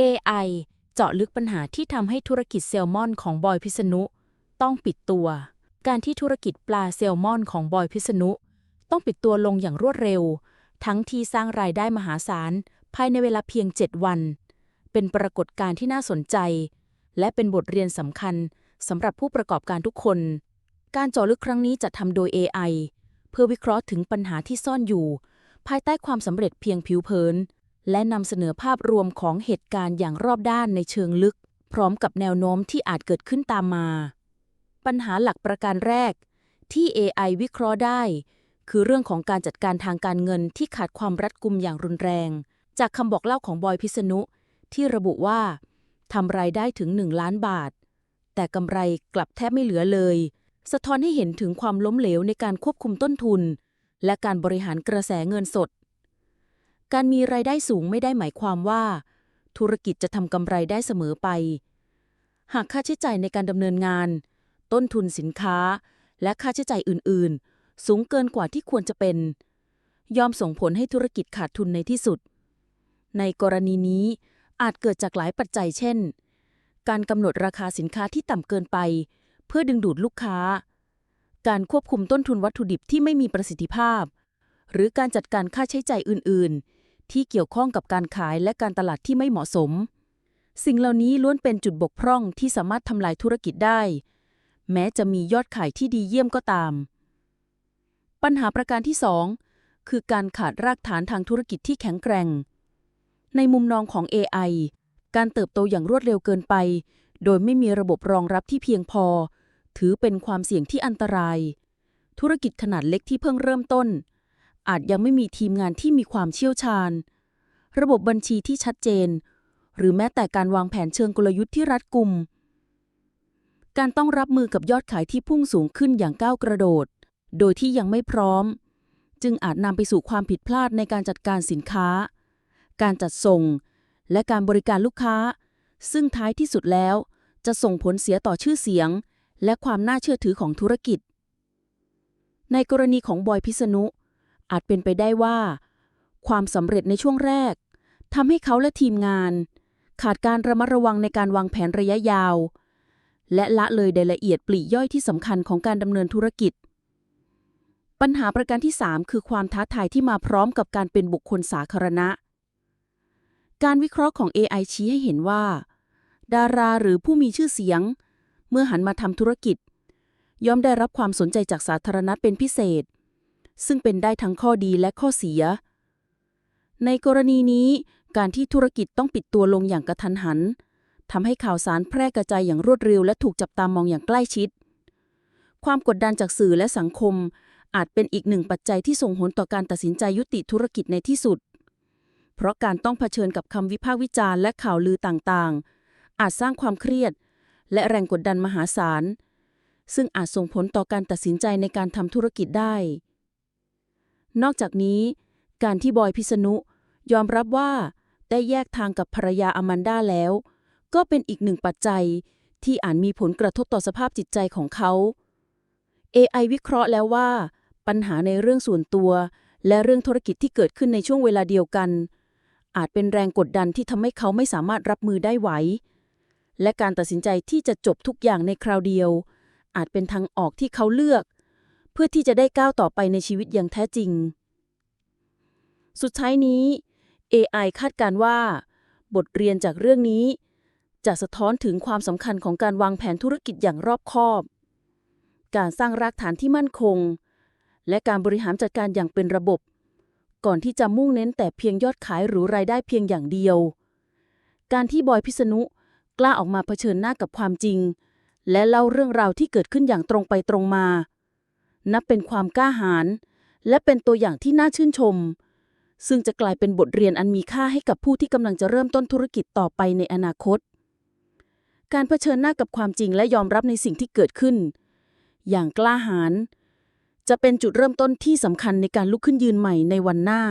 AI เจาะลึกปัญหาที่ทำให้ธุรกิจแซลมอนของบอยพิษณุ ต้องปิดตัว การที่ธุรกิจปลาแซลมอนของบอยพิษณุ ต้องปิดตัวลงอย่างรวดเร็ว ทั้งที่สร้างรายได้มหาศาล ภายในเวลาเพียง 7 วัน เป็นปรากฏการณ์ที่น่าสนใจ และเป็นบทเรียนสำคัญสำหรับผู้ประกอบการทุกคน การเจาะลึกครั้งนี้จะทำโดย AI เพื่อวิเคราะห์ถึงปัญหาที่ซ่อนอยู่ ภายใต้ความสำเร็จเพียงผิวเผิน และนำเสนอภาพรวมของเหตุการณ์อย่างรอบด้านในเชิงลึก พร้อมกับแนวโน้มที่อาจเกิดขึ้นตามมา ปัญหาหลักประการแรก ที่ AI วิเคราะห์ได้ คือเรื่องของการจัดการทางการเงินที่ขาดความรัดกุมอย่างรุนแรง จากคำบอกเล่าของบอยพิษณุ ที่ระบุว่าทำรายได้ถึง 1 ล้านบาท แต่กำไรกลับแทบไม่เหลือเลย สะท้อนให้เห็นถึงความล้มเหลวในการควบคุมต้นทุน และการบริหารกระแสเงินสด การมีรายได้สูงไม่ได้หมายความว่า ธุรกิจจะทำกำไรได้เสมอไป หากค่าใช้จ่ายในการดำเนินงาน ต้นทุนสินค้า และค่าใช้จ่ายอื่น ๆ สูงเกินกว่าที่ควรจะเป็น ยอมส่งผลให้ธุรกิจขาดทุนในที่สุด ในกรณีนี้อาจเกิดจากหลายปัจจัยเช่น การกำหนดราคาสินค้าที่ต่ำเกินไป เพื่อดึงดูดลูกค้า การควบคุมต้นทุนวัตถุดิบที่ไม่มีประสิทธิภาพ หรือการจัดการค่าใช้จ่ายอื่น ๆ ที่เกี่ยวข้องกับการขายและการตลาดที่ไม่เหมาะสม สิ่งเหล่านี้ล้วนเป็นจุดบกพร่องที่สามารถทำลายธุรกิจได้ แม้จะมียอดขายที่ดีเยี่ยมก็ตาม ปัญหาประการที่ 2 คือการขาดรากฐานทางธุรกิจที่แข็งแกร่ง ในมุมมองของ AI การเติบโตอย่างรวดเร็วเกินไป โดยไม่มีระบบรองรับที่เพียงพอ ถือเป็นความเสี่ยงที่อันตราย ธุรกิจขนาดเล็กที่เพิ่งเริ่มต้น อาจยังไม่มีทีมงานที่มีความเชี่ยวชาญ ระบบบัญชีที่ชัดเจน หรือแม้แต่การวางแผนเชิงกลยุทธ์ที่รัดกุม การต้องรับมือกับยอดขายที่พุ่งสูงขึ้นอย่างก้าวกระโดด โดยที่ยังไม่พร้อม จึงอาจนำไปสู่ความผิดพลาดในการจัดการสินค้า การจัดส่ง และการบริการลูกค้า ซึ่งท้ายที่สุดแล้ว จะส่งผลเสียต่อชื่อเสียง และความน่าเชื่อถือของธุรกิจ ในกรณีของบอยพิษณุ อาจเป็นไปได้ว่า ความสำเร็จในช่วงแรกทำให้เขาและทีมงาน ขาดการระมัดระวังในการวางแผนระยะยาว และละเลยรายละเอียดปลีกย่อยที่สำคัญของการดำเนินธุรกิจ ปัญหาประการที่ 3 คือความท้าทายที่มาพร้อมกับการเป็นบุคคลสาธารณะ การวิเคราะห์ของ AI ชี้ให้เห็นว่า ดาราหรือผู้มีชื่อเสียง เมื่อหันมาทำธุรกิจ ย่อมได้รับความสนใจจากสาธารณะเป็นพิเศษ ซึ่งเป็นได้ทั้งข้อดีและข้อเสีย ในกรณีนี้ การที่ธุรกิจต้องปิดตัวลงอย่างกระทันหันทำให้ข่าวสารแพร่กระจายอย่างรวดเร็ว และถูกจับตามองอย่างใกล้ชิด ความกดดันจากสื่อและสังคม อาจเป็นอีกหนึ่งปัจจัยที่ส่งผลต่อการตัดสินใจยุติธุรกิจในที่สุด เพราะการต้องเผชิญกับคำวิพากษ์วิจารณ์และข่าวลือต่างๆ อาจสร้างความเครียด และแรงกดดันมหาศาล ซึ่งอาจส่งผลต่อการตัดสินใจในการทำธุรกิจได้ นอกจากนี้ การที่บอยพิษณุยอมรับว่าได้แยกทางกับภรรยาอแมนด้าแล้ว ก็เป็นอีกหนึ่งปัจจัยที่อาจมีผลกระทบต่อสภาพจิตใจของเขา AI วิเคราะห์แล้วว่า ปัญหาในเรื่องส่วนตัว และเรื่องธุรกิจที่เกิดขึ้นในช่วงเวลาเดียวกัน อาจเป็นแรงกดดันที่ทำให้เขาไม่สามารถรับมือได้ไหว และการตัดสินใจที่จะจบทุกอย่างในคราวเดียว อาจเป็นทางออกที่เขาเลือก เพื่อที่จะได้ก้าวต่อไปในชีวิตอย่างแท้จริง สุดท้ายนี้ AI คาดการณ์ว่า บทเรียนจากเรื่องนี้ จะสะท้อนถึงความสำคัญของการวางแผนธุรกิจอย่างรอบคอบ การสร้างรากฐานที่มั่นคง และการบริหารจัดการอย่างเป็นระบบ ก่อนที่จะมุ่งเน้นแต่เพียงยอดขายหรือรายได้เพียงอย่างเดียว การที่บอยพิษณุกล้าออกมาเผชิญหน้ากับความจริง และเล่าเรื่องราวที่เกิดขึ้นอย่างตรงไปตรงมา นับเป็นความกล้าหาญและเป็นตัวอย่างที่น่าชื่นชม ซึ่งจะกลายเป็นบทเรียนอันมีค่าให้กับผู้ที่กำลังจะเริ่มต้นธุรกิจต่อไปในอนาคต การเผชิญหน้ากับความจริงและยอมรับในสิ่งที่เกิดขึ้น อย่างกล้าหาญจะเป็นจุดเริ่มต้นที่สำคัญในการลุกขึ้นยืนใหม่ในวันหน้า